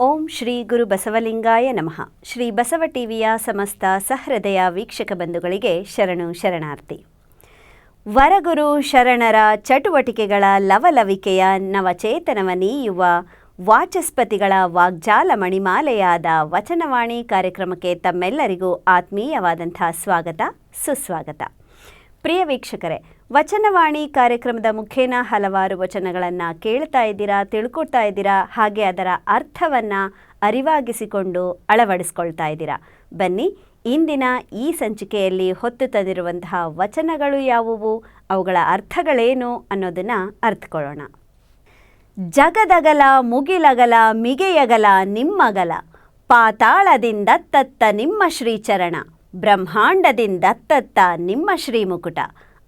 ಓಂ ಶ್ರೀ ಗುರು ಬಸವಲಿಂಗಾಯ ನಮಃ. ಶ್ರೀ ಬಸವ ಟಿವಿಯ ಸಮಸ್ತ ಸಹೃದಯ ವೀಕ್ಷಕ ಬಂಧುಗಳಿಗೆ ಶರಣು ಶರಣಾರ್ಥಿ. ವರಗುರು ಶರಣರ ಚಟುವಟಿಕೆಗಳ ಲವಲವಿಕೆಯ ನವಚೇತನವ ನೀಯುವ ವಾಚಸ್ಪತಿಗಳ ವಾಗ್ಜಾಲ ಮಣಿಮಾಲೆಯಾದ ವಚನವಾಣಿ ಕಾರ್ಯಕ್ರಮಕ್ಕೆ ತಮ್ಮೆಲ್ಲರಿಗೂ ಆತ್ಮೀಯವಾದಂಥ ಸ್ವಾಗತ, ಸುಸ್ವಾಗತ. ಪ್ರಿಯ ವೀಕ್ಷಕರೇ ವಚನವಾಣಿ ಕಾರ್ಯಕ್ರಮದ ಮುಖೇನ ಹಲವಾರು ವಚನಗಳನ್ನು ಕೇಳ್ತಾ ಇದ್ದೀರಾ, ತಿಳ್ಕೊಳ್ತಾ ಇದ್ದೀರಾ, ಹಾಗೆ ಅದರ ಅರ್ಥವನ್ನು ಅರಿವಾಗಿಸಿಕೊಂಡು ಅಳವಡಿಸ್ಕೊಳ್ತಾ ಇದ್ದೀರಾ. ಬನ್ನಿ, ಇಂದಿನ ಈ ಸಂಚಿಕೆಯಲ್ಲಿ ಹೊತ್ತು ತಂದಿರುವಂತಹ ವಚನಗಳು ಯಾವುವು, ಅವುಗಳ ಅರ್ಥಗಳೇನು ಅನ್ನೋದನ್ನು ಅರ್ಥಕೊಳ್ಳೋಣ ಜಗದಗಲ ಮುಗಿಲಗಲ, ಮಿಗೆಯಗಲ ನಿಮ್ಮಗಲ ಪಾತಾಳದಿಂದತ್ತತ್ತ ನಿಮ್ಮ ಶ್ರೀಚರಣ ಬ್ರಹ್ಮಾಂಡದಿಂದತ್ತತ್ತ ನಿಮ್ಮ ಶ್ರೀಮುಕುಟ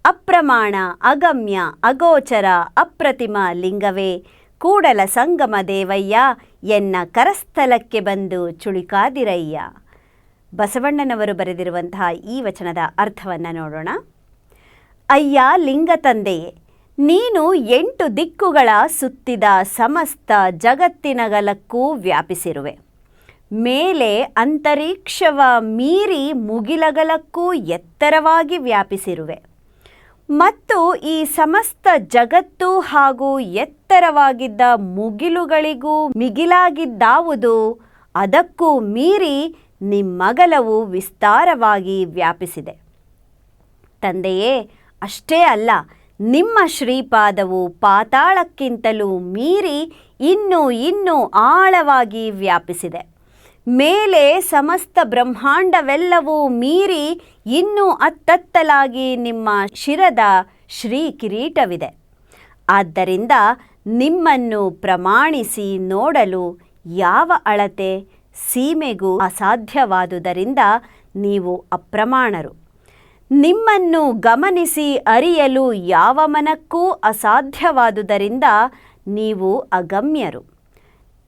ಅಪ್ರಮಾಣ, ಅಗಮ್ಯ, ಅಗೋಚರ, ಅಪ್ರತಿಮ ಲಿಂಗವೇ. ಕೂಡಲ ಸಂಗಮ ದೇವಯ್ಯ, ಎನ್ನ ಕರಸ್ಥಲಕ್ಕೆ ಬಂದು ಚುಳಿಕಾದಿರಯ್ಯ. ಬಸವಣ್ಣನವರು ಬರೆದಿರುವಂತಹ ಈ ವಚನದ ಅರ್ಥವನ್ನು ನೋಡೋಣ. ಅಯ್ಯ ಲಿಂಗ ತಂದೆಯೇ ನೀನು ಎಂಟು ದಿಕ್ಕುಗಳ ಸುತ್ತಿದ ಸಮಸ್ತ ಜಗತ್ತಿನಗಲಕ್ಕೂ ವ್ಯಾಪಿಸಿರುವೆ. ಮೇಲೆ ಅಂತರಿಕ್ಷವ ಮೀರಿ ಮುಗಿಲಗಲಕ್ಕೂ ಎತ್ತರವಾಗಿ ವ್ಯಾಪಿಸಿರುವೆ. ಮತ್ತು ಈ ಸಮಸ್ತ ಜಗತ್ತು ಹಾಗೂ ಎತ್ತರವಾಗಿದ್ದ ಮುಗಿಲುಗಳಿಗೂ ಮಿಗಿಲಾಗಿದ್ದಾವುದು, ಅದಕ್ಕೂ ಮೀರಿ ನಿಮ್ಮಗಲವು ವಿಸ್ತಾರವಾಗಿ ವ್ಯಾಪಿಸಿದೆ. ತಂದೆಯೇ, ಅಷ್ಟೇ ಅಲ್ಲ, ನಿಮ್ಮ ಶ್ರೀಪಾದವು ಪಾತಾಳಕ್ಕಿಂತಲೂ ಮೀರಿ ಇನ್ನೂ ಇನ್ನೂ ಆಳವಾಗಿ ವ್ಯಾಪಿಸಿದೆ. ಮೇಲೆ ಸಮಸ್ತ ಬ್ರಹ್ಮಾಂಡವೆಲ್ಲವೂ ಮೀರಿ ಇನ್ನೂ ಅತ್ತತ್ತಲಾಗಿ ನಿಮ್ಮ ಶಿರದ ಶ್ರೀ ಕಿರೀಟವಿದೆ ಆದ್ದರಿಂದ ನಿಮ್ಮನ್ನು ಪ್ರಮಾಣಿಸಿ ನೋಡಲು ಯಾವ ಅಳತೆ ಸೀಮೆಗೂ ಅಸಾಧ್ಯವಾದುದರಿಂದ ನೀವು ಅಪ್ರಮಾಣರು. ನಿಮ್ಮನ್ನು ಗಮನಿಸಿ ಅರಿಯಲು ಯಾವ ಮನಕ್ಕೂ ಅಸಾಧ್ಯವಾದುದರಿಂದ ನೀವು ಅಗಮ್ಯರು.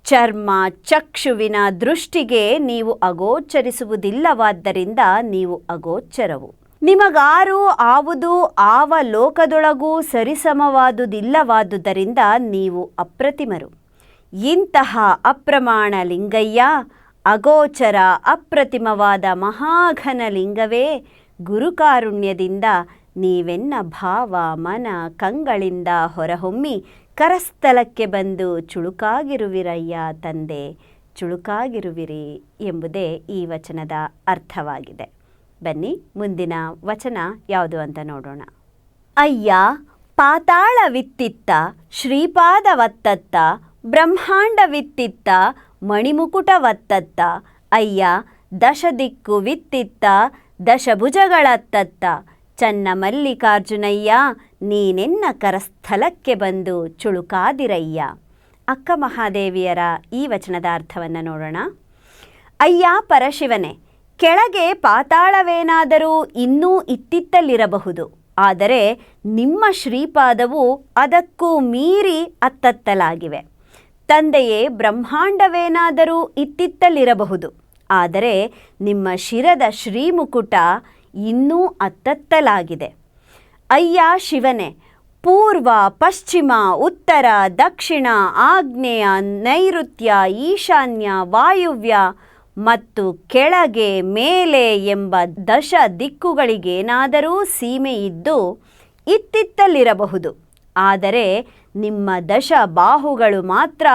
ಚರ್ಮ ಚಕ್ಷುವಿನ ದೃಷ್ಟಿಗೆ ನೀವು ಅಗೋಚರಿಸುವುದಿಲ್ಲವಾದ್ದರಿಂದ ನೀವು ಅಗೋಚರವು. ನಿಮಗಾರು ಆವುದು ಆವ ಲೋಕದೊಳಗೂ ಸರಿಸಮವಾದುದಿಲ್ಲವಾದುದರಿಂದ ನೀವು ಅಪ್ರತಿಮರು. ಇಂತಹ ಅಪ್ರಮಾಣ ಲಿಂಗಯ್ಯ, ಅಗೋಚರ ಅಪ್ರತಿಮವಾದ ಮಹಾಘನ ಲಿಂಗವೇ ಗುರುಕಾರುಣ್ಯದಿಂದ ನೀವೆನ್ನ ಭಾವ ಮನ ಕಂಗಳಿಂದ ಹೊರಹೊಮ್ಮಿ ಕರಸ್ಥಲಕ್ಕೆ ಬಂದು ಚುಳುಕಾಗಿರುವಿರಯ್ಯ ತಂದೆ, ಚುಳುಕಾಗಿರುವಿರಿ ಎಂಬುದೇ ಈ ವಚನದ ಅರ್ಥವಾಗಿದೆ. ಬನ್ನಿ, ಮುಂದಿನ ವಚನ ಯಾವುದು ಅಂತ ನೋಡೋಣ. ಅಯ್ಯ, ಪಾತಾಳವಿತ್ತಿತ್ತ, ಶ್ರೀಪಾದವತ್ತತ್ತ ಮಣಿಮುಕುಟ ವತ್ತತ್ತ ಅಯ್ಯ ದಶದಿಕ್ಕು ವಿತ್ತಿತ್ತ ದಶಭುಜಗಳತ್ತತ್ತ ಚನ್ನ ಮಲ್ಲಿಕಾರ್ಜುನಯ್ಯ, ನೀನೆನ್ನ ಕರಸ್ಥಲಕ್ಕೆ ಬಂದು ಚುಳುಕಾದಿರಯ್ಯ. ಅಕ್ಕ ಮಹಾದೇವಿಯರ ಈ ವಚನದ ಅರ್ಥವನ್ನು ನೋಡೋಣ. ಅಯ್ಯ ಪರಶಿವನೇ, ಕೆಳಗೆ ಪಾತಾಳವೇನಾದರೂ ಇನ್ನೂ ಇತ್ತಿತ್ತಲಿರಬಹುದು ಆದರೆ ನಿಮ್ಮ ಶ್ರೀಪಾದವು ಅದಕ್ಕೂ ಮೀರಿ ಅತ್ತತ್ತಲಾಗಿವೆ. ತಂದೆಯೇ ಬ್ರಹ್ಮಾಂಡವೇನಾದರೂ ಇತ್ತಿತ್ತಲಿರಬಹುದು ಆದರೆ ನಿಮ್ಮ ಶಿರದ ಶ್ರೀಮುಕುಟ ಇನ್ನೂ ಅತ್ತತ್ತಲಾಗಿದೆ ಅಯ್ಯ ಶಿವನೇ, ಪೂರ್ವ, ಪಶ್ಚಿಮ, ಉತ್ತರ, ದಕ್ಷಿಣ, ಆಗ್ನೇಯ, ನೈಋತ್ಯ, ಈಶಾನ್ಯ, ವಾಯುವ್ಯ ಮತ್ತು ಕೆಳಗೆ, ಮೇಲೆ ಎಂಬ ದಶ ದಿಕ್ಕುಗಳಿಗೇನಾದರೂ ಸೀಮೆ ಇದ್ದು ಇತ್ತಿತ್ತಲಿರಬಹುದು. ಆದರೆ ನಿಮ್ಮ ದಶ ಬಾಹುಗಳು ಮಾತ್ರ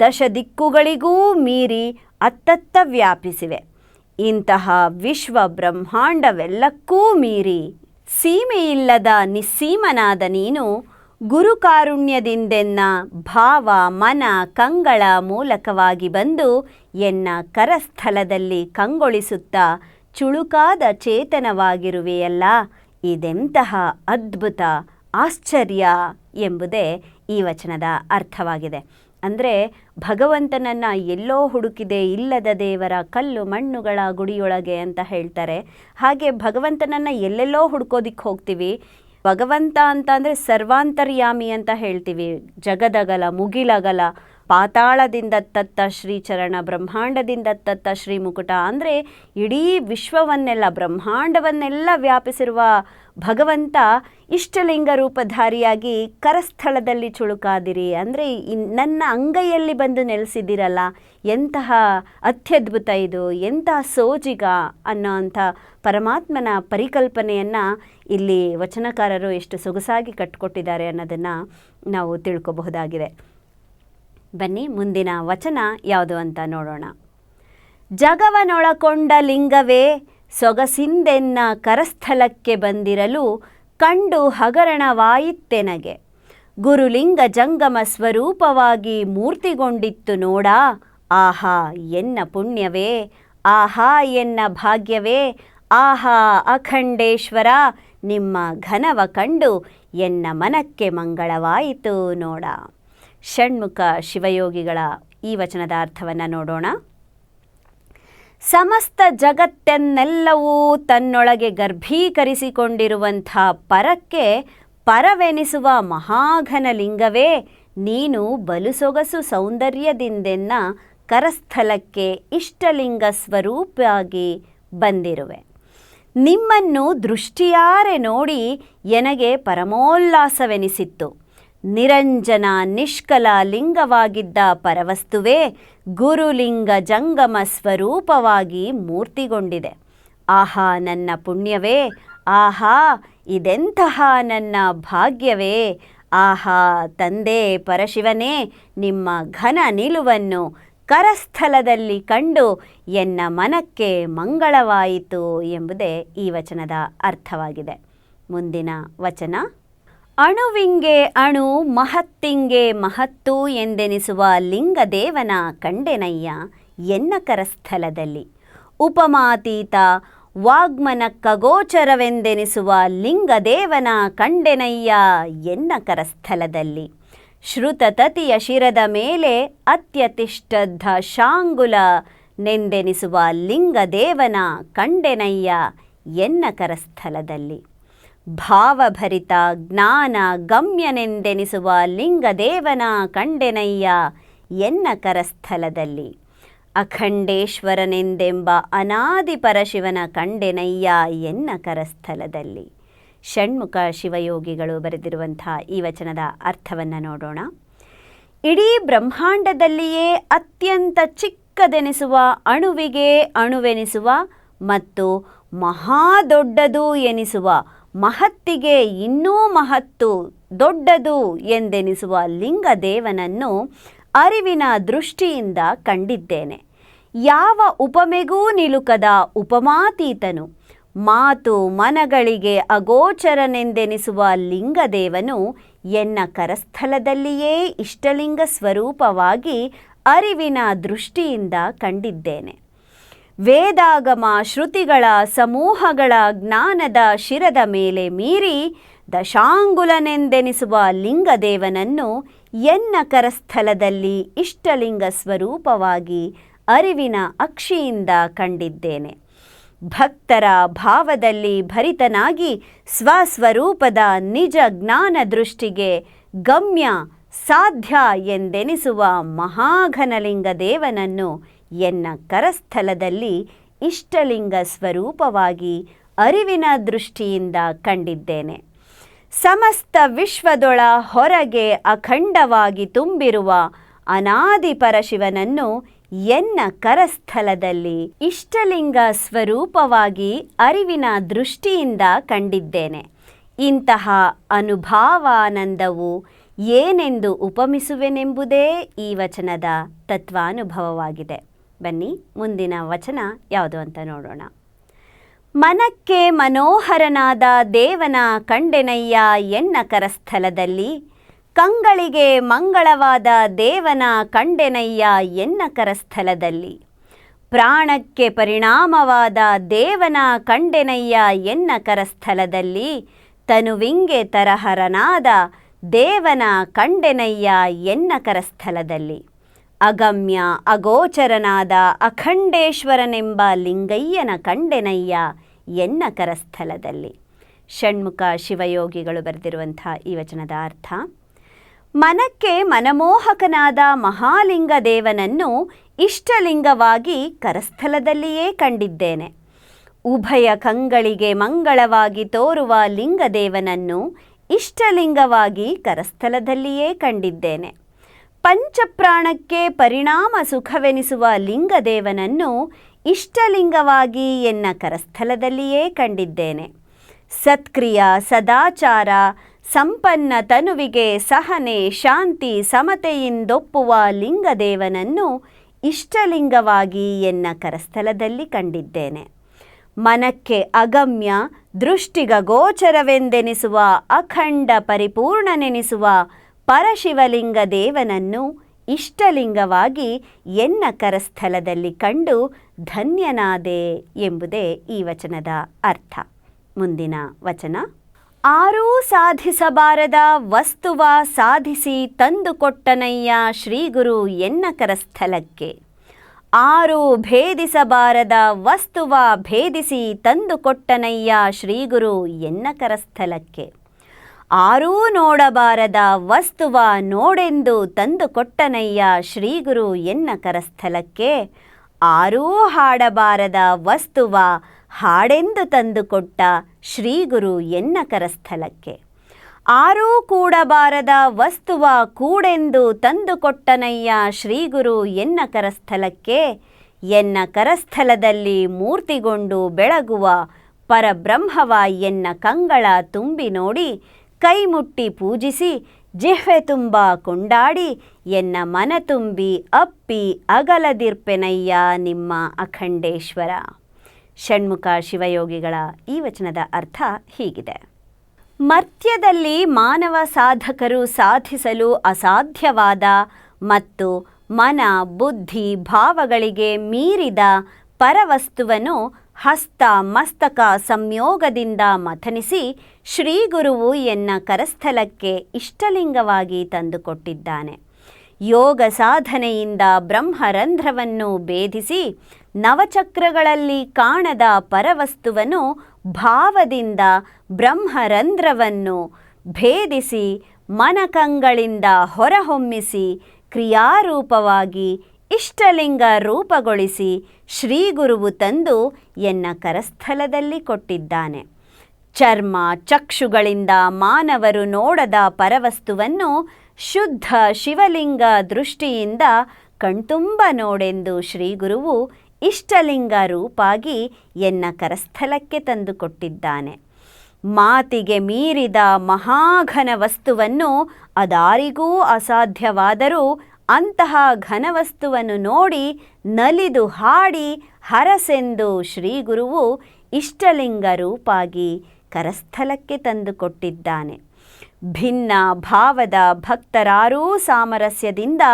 ದಶ ದಿಕ್ಕುಗಳಿಗೂ ಮೀರಿ ಅತ್ತತ್ತ ವ್ಯಾಪಿಸಿವೆ ಇಂತಹ ವಿಶ್ವ ಬ್ರಹ್ಮಾಂಡವೆಲ್ಲಕ್ಕೂ ಮೀರಿ ಸೀಮೆಯಿಲ್ಲದ ನಿಸ್ಸೀಮನಾದ ನೀನು ಗುರುಕಾರುಣ್ಯದಿಂದೆನ್ನ ಭಾವ, ಮನ, ಕಂಗಳ ಮೂಲಕವಾಗಿ ಬಂದು ಎನ್ನ ಕರಸ್ಥಲದಲ್ಲಿ ಕಂಗೊಳಿಸುತ್ತಾ ಚುಳುಕಾದ ಚೇತನವಾಗಿರುವೆಯಲ್ಲ? ಇದೆಂತಹ ಅದ್ಭುತ ಆಶ್ಚರ್ಯ ಎಂಬುದೇ ಈ ವಚನದ ಅರ್ಥವಾಗಿದೆ. ಅಂದರೆ ಭಗವಂತನನ್ನು ಎಲ್ಲೋ ಹುಡುಕಿದೆ ಇಲ್ಲದ ದೇವರ ಕಲ್ಲು ಮಣ್ಣುಗಳ ಗುಡಿಯೊಳಗೆ ಅಂತ ಹೇಳ್ತಾರೆ. ಹಾಗೆ ಭಗವಂತನನ್ನು ಎಲ್ಲೆಲ್ಲೋ ಹುಡ್ಕೋದಿಕ್ಕೆ ಹೋಗ್ತೀವಿ. ಭಗವಂತ ಅಂತ ಅಂದರೆ ಸರ್ವಾಂತರ್ಯಾಮಿ ಅಂತ ಹೇಳ್ತೀವಿ. ಜಗದಗಲ, ಮುಗಿಲಗಲ ಪಾತಾಳದಿಂದ ತತ್ತ ಶ್ರೀಚರಣ ಬ್ರಹ್ಮಾಂಡದಿಂದ ತತ್ತ ಶ್ರೀಮುಕುಟ ಅಂದರೆ ಇಡೀ ವಿಶ್ವವನ್ನೆಲ್ಲ, ಬ್ರಹ್ಮಾಂಡವನ್ನೆಲ್ಲ ವ್ಯಾಪಿಸಿರುವ ಭಗವಂತ ಇಷ್ಟಲಿಂಗ ರೂಪಧಾರಿಯಾಗಿ ಕರಸ್ಥಳದಲ್ಲಿ ಚುಳುಕಾದಿರಿ. ಅಂದರೆ ನನ್ನ ಅಂಗೈಯಲ್ಲಿ ಬಂದು ನೆಲೆಸಿದ್ದೀರಲ್ಲ, ಎಂತಹ ಅತ್ಯದ್ಭುತ ಇದು ಎಂತಹ ಸೋಜಿಗ ಅನ್ನೋ ಅಂಥ ಪರಮಾತ್ಮನ ಪರಿಕಲ್ಪನೆಯನ್ನು ಇಲ್ಲಿ ವಚನಕಾರರು ಎಷ್ಟು ಸೊಗಸಾಗಿ ಕಟ್ಟಿಕೊಟ್ಟಿದ್ದಾರೆ ಅನ್ನೋದನ್ನು ನಾವು ತಿಳ್ಕೊಬಹುದಾಗಿದೆ. ಬನ್ನಿ, ಮುಂದಿನ ವಚನ ಯಾವುದು ಅಂತ ನೋಡೋಣ. ಜಗವನೊಳಕೊಂಡ ಲಿಂಗವೇ, ಸೊಗಸಿಂದೆನ್ನ ಕರಸ್ಥಲಕ್ಕೆ ಬಂದಿರಲು ಕಂಡು ಹಗರಣವಾಯಿತ್ತೆನಗೆ. ಗುರುಲಿಂಗ ಜಂಗಮ ಸ್ವರೂಪವಾಗಿ ಮೂರ್ತಿಗೊಂಡಿತ್ತು ನೋಡ, ಆಹಾ ಎನ್ನ ಪುಣ್ಯವೇ, ಆಹಾ ಎನ್ನ ಭಾಗ್ಯವೇ, ಆಹಾ ಅಖಂಡೇಶ್ವರ, ನಿಮ್ಮ ಘನವ ಕಂಡು ಎನ್ನ ಮನಕ್ಕೆ ಮಂಗಳವಾಯಿತು ನೋಡ. ಷಣ್ಮುಖ ಶಿವಯೋಗಿಗಳ ಈ ವಚನದ ಅರ್ಥವನ್ನು ನೋಡೋಣ. ಸಮಸ್ತ ಜಗತ್ತೆನ್ನೆಲ್ಲವೂ ತನ್ನೊಳಗೆ ಗರ್ಭೀಕರಿಸಿಕೊಂಡಿರುವಂಥ ಪರಕ್ಕೆ ಪರವೆನಿಸುವ ಮಹಾಘನಲಿಂಗವೇ ನೀನು ಬಲು ಸೊಗಸು ಸೌಂದರ್ಯದಿಂದೆನ್ನ ಕರಸ್ಥಲಕ್ಕೆ ಇಷ್ಟಲಿಂಗ ಸ್ವರೂಪಾಗಿ ಬಂದಿರುವೆ. ನಿಮ್ಮನ್ನು ದೃಷ್ಟಿಯಾರೆ ನೋಡಿ ಎನಗೆ ಪರಮೋಲ್ಲಾಸವೆನಿಸಿತ್ತು. ನಿರಂಜನ ನಿಷ್ಕಲ ಲಿಂಗವಾಗಿದ್ದ ಪರವಸ್ತುವೇ ಗುರುಲಿಂಗ ಜಂಗಮ ಸ್ವರೂಪವಾಗಿ ಮೂರ್ತಿಗೊಂಡಿದೆ. ಆಹಾ, ನನ್ನ ಪುಣ್ಯವೇ! ಆಹಾ, ಇದೆಂತಹ ನನ್ನ ಭಾಗ್ಯವೇ! ಆಹಾ, ತಂದೆ ಪರಶಿವನೇ, ನಿಮ್ಮ ಘನ ನಿಲುವನ್ನು ಕರಸ್ಥಲದಲ್ಲಿ ಕಂಡು ಎನ್ನ ಮನಕ್ಕೆ ಮಂಗಳವಾಯಿತು ಎಂಬುದೇ ಈ ವಚನದ ಅರ್ಥವಾಗಿದೆ. ಮುಂದಿನ ವಚನ ಅಣುವಿಂಗೆ ಅಣು, ಮಹತ್ತಿಂಗೆ ಮಹತ್ತು ಎಂದೆನಿಸುವ ಲಿಂಗದೇವನ ಕಂಡೆನಯ್ಯ ಎನ್ನ ಕರಸ್ಥಲದಲ್ಲಿ ಉಪಮಾತೀತ ವಾಗ್ಮನ ಖಗೋಚರವೆಂದೆನಿಸುವ ಲಿಂಗದೇವನ ಕಂಡೆನಯ್ಯ ಎನ್ನ ಕರಸ್ಥಲದಲ್ಲಿ ಶ್ರುತತತಿಯ ಶಿರದ ಮೇಲೆ ಅತ್ಯತಿಷ್ಠದ್ಧ ಶಾಂಗುಲ ನೆಂದೆನಿಸುವ ಲಿಂಗದೇವನ ಕಂಡೆನಯ್ಯ ಎನ್ನ ಕರಸ್ಥಲದಲ್ಲಿ ಭಾವಭರಿತ ಜ್ಞಾನ ಗಮ್ಯನೆಂದೆನಿಸುವ ಲಿಂಗದೇವನ ಕಂಡೆನಯ್ಯ ಎನ್ನ ಕರಸ್ಥಲದಲ್ಲಿ. ಅಖಂಡೇಶ್ವರನೆಂದೆಂಬ ಅನಾದಿ ಪರಶಿವನ ಕಂಡೆನಯ್ಯ ಎನ್ನ ಕರಸ್ಥಲದಲ್ಲಿ. ಷಣ್ಮುಖ ಶಿವಯೋಗಿಗಳು ಬರೆದಿರುವಂಥ ಈ ವಚನದ ಅರ್ಥವನ್ನು ನೋಡೋಣ. ಇಡೀ ಬ್ರಹ್ಮಾಂಡದಲ್ಲಿಯೇ ಅತ್ಯಂತ ಚಿಕ್ಕದೆನಿಸುವ ಅಣುವಿಗೆ ಅಣುವೆನಿಸುವ ಮತ್ತು ಮಹಾದೊಡ್ಡದು ಎನಿಸುವ ಮಹತ್ತಿಗೆ ಇನ್ನೂ ಮಹತ್ತು ದೊಡ್ಡದು ಎಂದೆನಿಸುವ ಲಿಂಗದೇವನನ್ನು ಅರಿವಿನ ದೃಷ್ಟಿಯಿಂದ ಕಂಡಿದ್ದೇನೆ. ಯಾವ ಉಪಮೆಗೂ ನಿಲುಕದ ಉಪಮಾತೀತನು. ಮಾತು ಮನಗಳಿಗೆ ಅಗೋಚರನೆಂದೆನಿಸುವ ಲಿಂಗದೇವನು ಎನ್ನ ಕರಸ್ಥಲದಲ್ಲಿಯೇ ಇಷ್ಟಲಿಂಗ ಸ್ವರೂಪವಾಗಿ ಅರಿವಿನ ದೃಷ್ಟಿಯಿಂದ ಕಂಡಿದ್ದೇನೆ. ವೇದಾಗಮ ಶ್ರುತಿಗಳ ಸಮೂಹಗಳ ಜ್ಞಾನದ ಶಿರದ ಮೇಲೆ ಮೀರಿ ದಶಾಂಗುಲನೆಂದೆನಿಸುವ ಲಿಂಗದೇವನನ್ನು ಎನ್ನ ಕರಸ್ಥಲದಲ್ಲಿ ಇಷ್ಟಲಿಂಗ ಸ್ವರೂಪವಾಗಿ ಅರಿವಿನ ಅಕ್ಷಿಯಿಂದ ಕಂಡಿದ್ದೇನೆ. ಭಕ್ತರ ಭಾವದಲ್ಲಿ ಭರಿತನಾಗಿ ಸ್ವಸ್ವರೂಪದ ನಿಜ ಜ್ಞಾನ ದೃಷ್ಟಿಗೆ ಗಮ್ಯ ಸಾಧ್ಯ ಎಂದೆನಿಸುವ ಮಹಾಘನಲಿಂಗ ದೇವನನ್ನು ಎನ್ನ ಕರಸ್ಥಲದಲ್ಲಿ ಇಷ್ಟಲಿಂಗ ಸ್ವರೂಪವಾಗಿ ಅರಿವಿನ ದೃಷ್ಟಿಯಿಂದ ಕಂಡಿದ್ದೇನೆ. ಸಮಸ್ತ ವಿಶ್ವದೊಳ ಹೊರಗೆ ಅಖಂಡವಾಗಿ ತುಂಬಿರುವ ಅನಾದಿ ಪರಶಿವನನ್ನು ಎನ್ನ ಕರಸ್ಥಲದಲ್ಲಿ ಇಷ್ಟಲಿಂಗ ಸ್ವರೂಪವಾಗಿ ಅರಿವಿನ ದೃಷ್ಟಿಯಿಂದ ಕಂಡಿದ್ದೇನೆ. ಇಂತಹ ಅನುಭಾವಾನಂದವು ಏನೆಂದು ಉಪಮಿಸುವೆನೆಂಬುದೇ ಈ ವಚನದ ತತ್ವಾನುಭವವಾಗಿದೆ. ಬನ್ನಿ, ಮುಂದಿನ ವಚನ ಯಾವುದು ಅಂತ ನೋಡೋಣ. ಮನಕ್ಕೆ ಮನೋಹರನಾದ ದೇವನ ಕಂಡೆನಯ್ಯ ಎನ್ನ ಕರಸ್ಥಲದಲ್ಲಿ, ಕಂಗಳಿಗೆ ಮಂಗಳವಾದ ದೇವನ ಕಂಡೆನಯ್ಯ ಎನ್ನ ಕರಸ್ಥಲದಲ್ಲಿ. ಪ್ರಾಣಕ್ಕೆ ಪರಿಣಾಮವಾದ ದೇವನ ಕಂಡೆನಯ್ಯ ಎನ್ನ ಕರಸ್ಥಲದಲ್ಲಿ, ತನುವಿಂಗೆ ತರಹರನಾದ ದೇವನ ಕಂಡೆನಯ್ಯ ಎನ್ನ ಕರಸ್ಥಲದಲ್ಲಿ. ಅಗಮ್ಯ ಅಗೋಚರನಾದ ಅಖಂಡೇಶ್ವರನೆಂಬ ಲಿಂಗಯ್ಯನ ಕಂಡೆನಯ್ಯ ಎನ್ನ ಕರಸ್ಥಲದಲ್ಲಿ ಷಣ್ಮುಖ ಶಿವಯೋಗಿಗಳು ಬರೆದಿರುವಂಥ ಈ ವಚನದ ಅರ್ಥ, ಮನಕ್ಕೆ ಮನಮೋಹಕನಾದ ಮಹಾಲಿಂಗ ದೇವನನ್ನು ಇಷ್ಟಲಿಂಗವಾಗಿ ಕರಸ್ಥಲದಲ್ಲಿಯೇ ಕಂಡಿದ್ದೇನೆ. ಉಭಯ ಕಂಗಳಿಗೆ ಮಂಗಳವಾಗಿ ತೋರುವ ಲಿಂಗದೇವನನ್ನು ಇಷ್ಟಲಿಂಗವಾಗಿ ಕರಸ್ಥಲದಲ್ಲಿಯೇ ಕಂಡಿದ್ದೇನೆ. ಪಂಚಪ್ರಾಣಕ್ಕೆ ಪರಿಣಾಮ ಸುಖವೆನಿಸುವ ಲಿಂಗದೇವನನ್ನು ಇಷ್ಟಲಿಂಗವಾಗಿ ಎನ್ನ ಕರಸ್ಥಲದಲ್ಲಿಯೇ ಕಂಡಿದ್ದೇನೆ. ಸತ್ಕ್ರಿಯ, ಸದಾಚಾರ, ಸಂಪನ್ನ ತನುವಿಗೆ ಸಹನೆ, ಶಾಂತಿ ಸಮತೆಯಿಂದೊಪ್ಪುವ ಲಿಂಗದೇವನನ್ನು ಇಷ್ಟಲಿಂಗವಾಗಿ ಎನ್ನ ಕರಸ್ಥಲದಲ್ಲಿ ಕಂಡಿದ್ದೇನೆ. ಮನಕ್ಕೆ ಅಗಮ್ಯ, ದೃಷ್ಟಿಗ ಗೋಚರವೆಂದೆನಿಸುವ ಅಖಂಡ ಪರಿಪೂರ್ಣನೆನಿಸುವ ಪರಶಿವಲಿಂಗ ದೇವನನ್ನು ಇಷ್ಟಲಿಂಗವಾಗಿ ಎನ್ನ ಕರಸ್ಥಲದಲ್ಲಿ ಕಂಡು ಧನ್ಯನಾದೆ ಎಂಬುದೇ ಈ ವಚನದ ಅರ್ಥ. ಮುಂದಿನ ವಚನ. ಆರೂ ಸಾಧಿಸಬಾರದ ವಸ್ತುವ ಸಾಧಿಸಿ ತಂದುಕೊಟ್ಟನಯ್ಯ ಶ್ರೀಗುರು ಎನ್ನಕರ ಕರಸ್ಥಲಕ್ಕೆ. ಆರು ಭೇದಿಸಬಾರದ ವಸ್ತುವ ಭೇದಿಸಿ ತಂದುಕೊಟ್ಟನಯ್ಯ ಶ್ರೀಗುರು ಎನ್ನಕರ ಕರಸ್ಥಲಕ್ಕೆ. ಆರೂ ನೋಡಬಾರದ ವಸ್ತುವ ನೋಡೆಂದು ತಂದುಕೊಟ್ಟನಯ್ಯ ಶ್ರೀಗುರು ಎನ್ನ ಕರಸ್ಥಲಕ್ಕೆ. ಆರೂ ಹಾಡಬಾರದ ವಸ್ತುವ ಹಾಡೆಂದು ತಂದುಕೊಟ್ಟ ಶ್ರೀಗುರು ಎನ್ನ ಕರಸ್ಥಲಕ್ಕೆ. ಆರೂ ಕೂಡಬಾರದ ವಸ್ತುವ ಕೂಡೆಂದು ತಂದುಕೊಟ್ಟನಯ್ಯ ಶ್ರೀಗುರು ಎನ್ನ ಕರಸ್ಥಲಕ್ಕೆ. ಎನ್ನ ಕರಸ್ಥಲದಲ್ಲಿ ಮೂರ್ತಿಗೊಂಡು ಬೆಳಗುವ ಪರಬ್ರಹ್ಮವ ಎನ್ನ ಕಂಗಳ ತುಂಬಿ ನೋಡಿ ಕೈಮುಟ್ಟಿ ಪೂಜಿಸಿ, ಜಿಹ್ವೆ ತುಂಬ ಕೊಂಡಾಡಿ, ಎನ್ನ ಮನ ತುಂಬಿ ಅಪ್ಪಿ ಅಗಲದಿರ್ಪೆನಯ್ಯ ನಿಮ್ಮ ಅಖಂಡೇಶ್ವರ. ಷಣ್ಮುಖ ಶಿವಯೋಗಿಗಳ ಈ ವಚನದ ಅರ್ಥ ಹೀಗಿದೆ. ಮರ್ತ್ಯದಲ್ಲಿ ಮಾನವ ಸಾಧಕರು ಸಾಧಿಸಲು ಅಸಾಧ್ಯವಾದ ಮತ್ತು ಮನ, ಬುದ್ಧಿ, ಭಾವಗಳಿಗೆ ಮೀರಿದ ಪರವಸ್ತುವನ್ನು ಹಸ್ತ ಮಸ್ತಕ ಸಂಯೋಗದಿಂದ ಮಥನಿಸಿ ಶ್ರೀಗುರುವು ಎನ್ನ ಕರಸ್ಥಲಕ್ಕೆ ಇಷ್ಟಲಿಂಗವಾಗಿ ತಂದುಕೊಟ್ಟಿದ್ದಾನೆ. ಯೋಗ ಸಾಧನೆಯಿಂದ ಬ್ರಹ್ಮರಂಧ್ರವನ್ನು ಭೇದಿಸಿ ನವಚಕ್ರಗಳಲ್ಲಿ ಕಾಣದ ಪರವಸ್ತುವನ್ನು ಭಾವದಿಂದ ಬ್ರಹ್ಮರಂಧ್ರವನ್ನು ಭೇದಿಸಿ ಮನಕಂಗಳಿಂದ ಹೊರಹೊಮ್ಮಿಸಿ ಕ್ರಿಯಾರೂಪವಾಗಿ ಇಷ್ಟಲಿಂಗ ರೂಪಗೊಳಿಸಿ ಶ್ರೀಗುರುವು ತಂದು ಎನ್ನ ಕರಸ್ಥಲದಲ್ಲಿ ಕೊಟ್ಟಿದ್ದಾನೆ. ಚರ್ಮ ಚಕ್ಷುಗಳಿಂದ ಮಾನವರು ನೋಡದ ಪರವಸ್ತುವನ್ನು ಶುದ್ಧ ಶಿವಲಿಂಗ ದೃಷ್ಟಿಯಿಂದ ಕಣ್ತುಂಬ ನೋಡೆಂದು ಶ್ರೀಗುರುವು ಇಷ್ಟಲಿಂಗ ರೂಪಾಗಿ ಎನ್ನ ಕರಸ್ಥಲಕ್ಕೆ ತಂದುಕೊಟ್ಟಿದ್ದಾನೆ ಮಾತಿಗೆ ಮೀರಿದ ಮಹಾಘನ ವಸ್ತುವನ್ನು ಅದಾರಿಗೂ ಅಸಾಧ್ಯವಾದರೂ ಅಂತಹ ಘನವಸ್ತುವನ್ನು ನೋಡಿ ನಲಿದು ಹಾಡಿ ಹರಸೆಂದು ಶ್ರೀಗುರುವು ಇಷ್ಟಲಿಂಗ ರೂಪಾಗಿ ಕರಸ್ಥಲಕ್ಕೆ ತಂದುಕೊಟ್ಟಿದ್ದಾನೆ ಭಿನ್ನ ಭಾವದ ಭಕ್ತರಾರೂ ಸಾಮರಸ್ಯದಿಂದ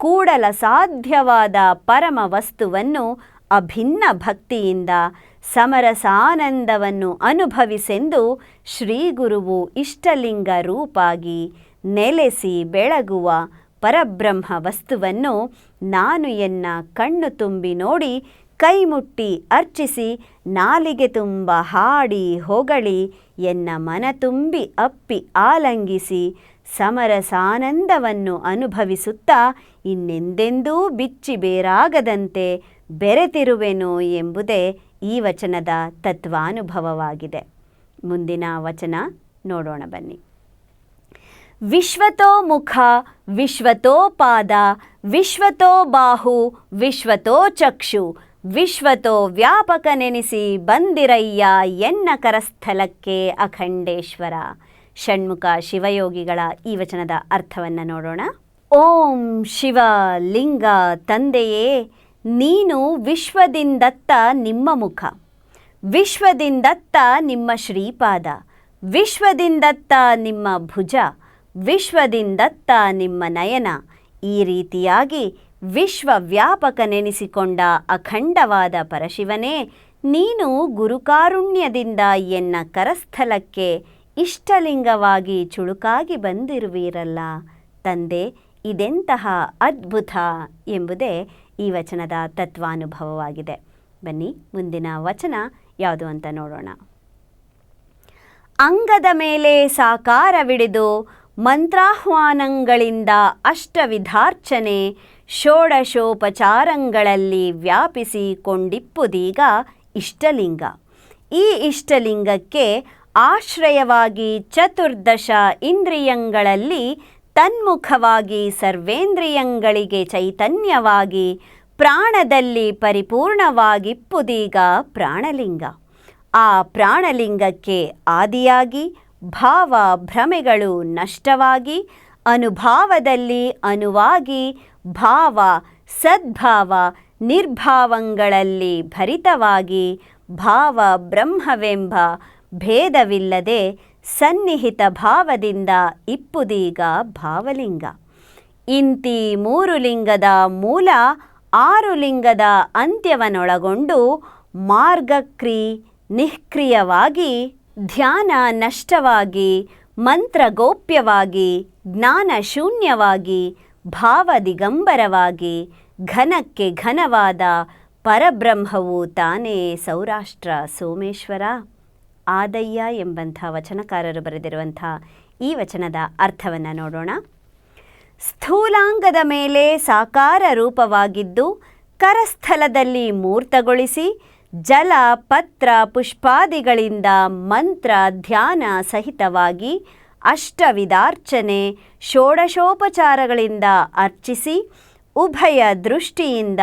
ಕೂಡಲ ಸಾಧ್ಯವಾದ ಪರಮ ವಸ್ತುವನ್ನು ಅಭಿನ್ನ ಭಕ್ತಿಯಿಂದ ಸಮರಸಾನಂದವನ್ನು ಅನುಭವಿಸೆಂದು ಶ್ರೀಗುರುವು ಇಷ್ಟಲಿಂಗ ರೂಪಾಗಿ ನೆಲೆಸಿ ಬೆಳಗುವ ಪರಬ್ರಹ್ಮ ವಸ್ತುವನ್ನು ನಾನು ಎನ್ನ ಕಣ್ಣು ತುಂಬಿ ನೋಡಿ, ಕೈಮುಟ್ಟಿ ಅರ್ಚಿಸಿ, ನಾಲಿಗೆ ತುಂಬ ಹಾಡಿ ಹೊಗಳಿ, ಎನ್ನ ಮನ ತುಂಬಿ ಅಪ್ಪಿ ಆಲಂಗಿಸಿ, ಸಮರಸಾನಂದವನ್ನು ಅನುಭವಿಸುತ್ತಾ ಇನ್ನೆಂದೆಂದೂ ಬಿಚ್ಚಿ ಬೇರಾಗದಂತೆ ಬೆರೆತಿರುವೆನು ಎಂಬುದೇ ಈ ವಚನದ ತತ್ವಾನುಭವವಾಗಿದೆ. ಮುಂದಿನ ವಚನ ನೋಡೋಣ ಬನ್ನಿ. ವಿಶ್ವತೋ ಮುಖ, ವಿಶ್ವತೋ ಪಾದ, ವಿಶ್ವತೋ ಬಾಹು, ವಿಶ್ವತೋ ಚಕ್ಷು, ವಿಶ್ವತೋ ವ್ಯಾಪಕ ನೆನೆಸಿ ಬಂದಿರಯ್ಯ ಎನ್ನ ಕರಸ್ಥಲಕ್ಕೆ ಅಖಂಡೇಶ್ವರ. ಷಣ್ಮುಖ ಶಿವಯೋಗಿಗಳ ಈ ವಚನದ ಅರ್ಥವನ್ನು ನೋಡೋಣ. ಓಂ ಶಿವ ಲಿಂಗ ತಂದೆಯೇ, ನೀನು ವಿಶ್ವದಿಂದತ್ತ ನಿಮ್ಮ ಮುಖ. ವಿಶ್ವದಿಂದತ್ತ ನಿಮ್ಮ ಶ್ರೀಪಾದ. ವಿಶ್ವದಿಂದತ್ತ ನಿಮ್ಮ ಭುಜ. ವಿಶ್ವದಿಂದತ್ತ ನಿಮ್ಮ ನಯನ. ಈ ರೀತಿಯಾಗಿ ವಿಶ್ವವ್ಯಾಪಕನೆನಿಸಿಕೊಂಡ ಅಖಂಡವಾದ ಪರಶಿವನೇ, ನೀನು ಗುರುಕಾರುಣ್ಯದಿಂದ ಎನ್ನ ಕರಸ್ಥಲಕ್ಕೆ ಇಷ್ಟಲಿಂಗವಾಗಿ ಚುಳುಕಾಗಿ ಬಂದಿರುವಿರಲ್ಲ. ತಂದೆ, ಇದೆಂತಹ ಅದ್ಭುತ ಎಂಬುದೇ ಈ ವಚನದ ತತ್ವಾನುಭವವಾಗಿದೆ. ಬನ್ನಿ, ಮುಂದಿನ ವಚನ ಯಾವುದು ಅಂತ ನೋಡೋಣ. ಅಂಗದ ಮೇಲೆ ಸಾಕಾರವಿಡಿದು ಮಂತ್ರಾಹ್ವಾನಗಳಿಂದ ಅಷ್ಟವಿಧಾರ್ಚನೆ ಷೋಡಶೋಪಚಾರಗಳಲ್ಲಿ ವ್ಯಾಪಿಸಿಕೊಂಡಿಪ್ಪುದೀಗ ಇಷ್ಟಲಿಂಗ. ಈ ಇಷ್ಟಲಿಂಗಕ್ಕೆ ಆಶ್ರಯವಾಗಿ ಚತುರ್ದಶ ಇಂದ್ರಿಯಗಳಲ್ಲಿ ತನ್ಮುಖವಾಗಿ ಸರ್ವೇಂದ್ರಿಯಂಗಳಿಗೆ ಚೈತನ್ಯವಾಗಿ ಪ್ರಾಣದಲ್ಲಿ ಪರಿಪೂರ್ಣವಾಗಿಪ್ಪುದೀಗ ಪ್ರಾಣಲಿಂಗ. ಆ ಪ್ರಾಣಲಿಂಗಕ್ಕೆ ಆದಿಯಾಗಿ ಭಾವ ಭ್ರಮೆಗಳು ನಷ್ಟವಾಗಿ, ಅನುಭಾವದಲ್ಲಿ ಅನುವಾಗಿ, ಭಾವ, ಸದ್ಭಾವ, ನಿರ್ಭಾವಂಗಳಲ್ಲಿ ಭರಿತವಾಗಿ, ಭಾವ ಬ್ರಹ್ಮವೆಂಬ ಭೇದವಿಲ್ಲದೆ ಸನ್ನಿಹಿತ ಭಾವದಿಂದ ಇಪ್ಪುದೀಗ ಭಾವಲಿಂಗ. ಇಂತಿ ಮೂರು ಲಿಂಗದ ಮೂಲ ಆರು ಲಿಂಗದ ಅಂತ್ಯವನ್ನೊಳಗೊಂಡು ಮಾರ್ಗಕ್ರಿ ನಿಷ್ಕ್ರಿಯವಾಗಿ ಧ್ಯಾನ ನಷ್ಟವಾಗಿ ಮಂತ್ರ ಗೋಪ್ಯವಾಗಿ ಜ್ಞಾನ ಶೂನ್ಯವಾಗಿ ಭಾವ ದಿಗಂಬರವಾಗಿ ಘನಕ್ಕೆ ಘನವಾದ ಪರಬ್ರಹ್ಮವು ತಾನೇ ಸೌರಾಷ್ಟ್ರ ಸೋಮೇಶ್ವರ. ಆದಯ್ಯ ಎಂಬಂಥ ವಚನಕಾರರು ಬರೆದಿರುವಂಥ ಈ ವಚನದ ಅರ್ಥವನ್ನು ನೋಡೋಣ. ಸ್ಥೂಲಾಂಗದ ಮೇಲೆ ಸಾಕಾರ ರೂಪವಾಗಿದ್ದು, ಕರಸ್ಥಲದಲ್ಲಿ ಮೂರ್ತಗೊಳಿಸಿ ಜಲ, ಪತ್ರ, ಪುಷ್ಪಾದಿಗಳಿಂದ ಮಂತ್ರ, ಧ್ಯಾನ ಸಹಿತವಾಗಿ ಅಷ್ಟವಿದಾರ್ಚನೆ, ಷೋಡಶೋಪಚಾರಗಳಿಂದ ಅರ್ಚಿಸಿ, ಉಭಯ ದೃಷ್ಟಿಯಿಂದ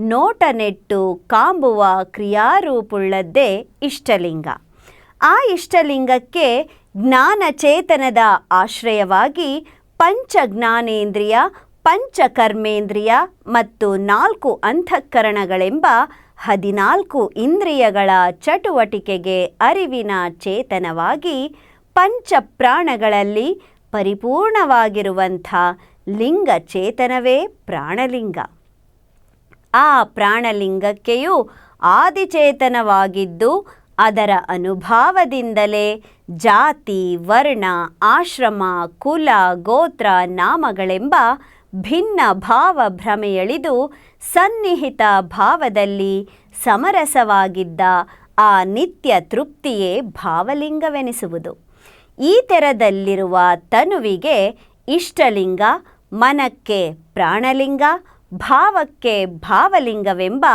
ನೋಟ ನೆಟ್ಟು ಕಾಂಬುವ ಕ್ರಿಯಾರೂಪುಳ್ಳದ್ದೇ ಇಷ್ಟಲಿಂಗ. ಆ ಇಷ್ಟಲಿಂಗಕ್ಕೆ ಜ್ಞಾನಚೇತನದ ಆಶ್ರಯವಾಗಿ ಪಂಚ ಜ್ಞಾನೇಂದ್ರಿಯ ಪಂಚಕರ್ಮೇಂದ್ರಿಯ ಮತ್ತು ನಾಲ್ಕು ಅಂತಃಕರಣಗಳೆಂಬ ಹದಿನಾಲ್ಕು ಇಂದ್ರಿಯಗಳ ಚಟುವಟಿಕೆಗೆ ಅರಿವಿನ ಚೇತನವಾಗಿ ಪಂಚಪ್ರಾಣಗಳಲ್ಲಿ ಪರಿಪೂರ್ಣವಾಗಿರುವಂಥ ಲಿಂಗ ಚೇತನವೇ ಪ್ರಾಣಲಿಂಗ. ಆ ಪ್ರಾಣಲಿಂಗಕ್ಕೆಯೂ ಆದಿಚೇತನವಾಗಿದ್ದು ಅದರ ಅನುಭಾವದಿಂದಲೇ ಜಾತಿ, ವರ್ಣ, ಆಶ್ರಮ, ಕುಲ, ಗೋತ್ರ, ನಾಮಗಳೆಂಬ ಭಿನ್ನ ಭಾವ ಭ್ರಮೆಯಳಿದು ಸನ್ನಿಹಿತ ಭಾವದಲ್ಲಿ ಸಮರಸವಾಗಿದ್ದ ಆ ನಿತ್ಯ ತೃಪ್ತಿಯೇ ಭಾವಲಿಂಗವೆನಿಸುವುದು. ಈ ತೆರದಲ್ಲಿರುವ ತನುವಿಗೆ ಇಷ್ಟಲಿಂಗ, ಮನಕ್ಕೆ ಪ್ರಾಣಲಿಂಗ, ಭಾವಕ್ಕೆ ಭಾವಲಿಂಗವೆಂಬ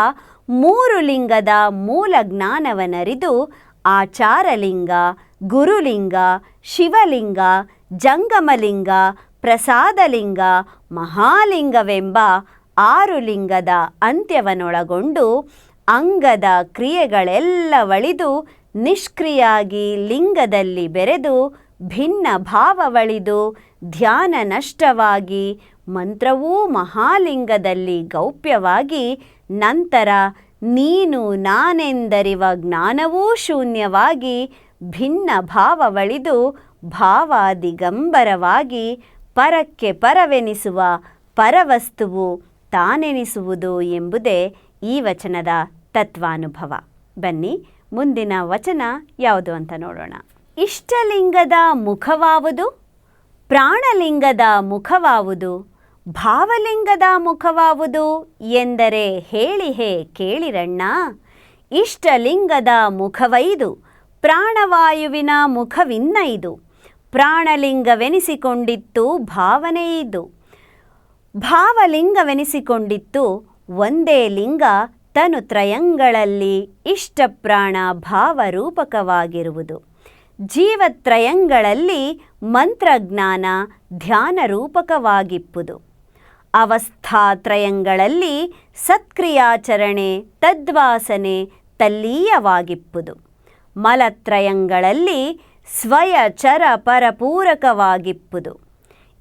ಮೂರು ಲಿಂಗದ ಮೂಲ ಜ್ಞಾನವನರಿದು ಆಚಾರಲಿಂಗ, ಗುರುಲಿಂಗ, ಶಿವಲಿಂಗ, ಜಂಗಮಲಿಂಗ ಪ್ರಸಾದಲಿಂಗ, ಮಹಾಲಿಂಗವೆಂಬ ಆರು ಲಿಂಗದ ಅಂತ್ಯವನ್ನೊಳಗೊಂಡು ಅಂಗದ ಕ್ರಿಯೆಗಳೆಲ್ಲವಳಿದು ನಿಷ್ಕ್ರಿಯಾಗಿ ಲಿಂಗದಲ್ಲಿ ಬೆರೆದು ಭಿನ್ನ ಭಾವವಳಿದು ಧ್ಯಾನ ನಷ್ಟವಾಗಿ ಮಂತ್ರವೂ ಮಹಾಲಿಂಗದಲ್ಲಿ ಗೌಪ್ಯವಾಗಿ ನಂತರ ನೀನು ನಾನೆಂದರಿವ ಜ್ಞಾನವೂ ಶೂನ್ಯವಾಗಿ ಭಿನ್ನ ಭಾವವಳಿದು ಭಾವಾದಿಗಂಬರವಾಗಿ ಪರಕ್ಕೆ ಪರವೆನಿಸುವ ಪರವಸ್ತುವು ತಾನೆನಿಸುವುದು ಎಂಬುದೇ ಈ ವಚನದ ತತ್ವಾನುಭವ. ಬನ್ನಿ, ಮುಂದಿನ ವಚನ ಯಾವುದು ಅಂತ ನೋಡೋಣ. ಇಷ್ಟಲಿಂಗದ ಮುಖವಾವುದು, ಪ್ರಾಣಲಿಂಗದ ಮುಖವಾವುದು, ಭಾವಲಿಂಗದ ಮುಖವಾವುದು ಎಂದರೆ ಹೇಳಿ ಹೇ ಕೇಳಿರಣ್ಣ. ಇಷ್ಟಲಿಂಗದ ಮುಖವೈದು, ಪ್ರಾಣವಾಯುವಿನ ಮುಖವಿನ್ನೈದು. ಪ್ರಾಣಲಿಂಗವೆನಿಸಿಕೊಂಡಿತ್ತು ಭಾವನೆ ಇದು. ಭಾವಲಿಂಗವೆನಿಸಿಕೊಂಡಿತ್ತು ಒಂದೇ ಲಿಂಗ ತನು ತ್ರಯಂಗಳಲ್ಲಿ ಇಷ್ಟಪ್ರಾಣ ಭಾವರೂಪಕವಾಗಿರುವುದು. ಜೀವತ್ರಯಂಗಳಲ್ಲಿ ಮಂತ್ರಜ್ಞಾನ ಧ್ಯಾನ ರೂಪಕವಾಗಿಪ್ಪುದು ಅವಸ್ಥಾತ್ರಯಂಗಳಲ್ಲಿ ಸತ್ಕ್ರಿಯಾಚರಣೆ, ತದ್ವಾಸನೆ, ತಲ್ಲೀಯವಾಗಿಪ್ಪುದು. ಮಲತ್ರಯಂಗಳಲ್ಲಿ ಸ್ವಯಚರ ಪರಪೂರಕವಾಗಿಪ್ಪುದು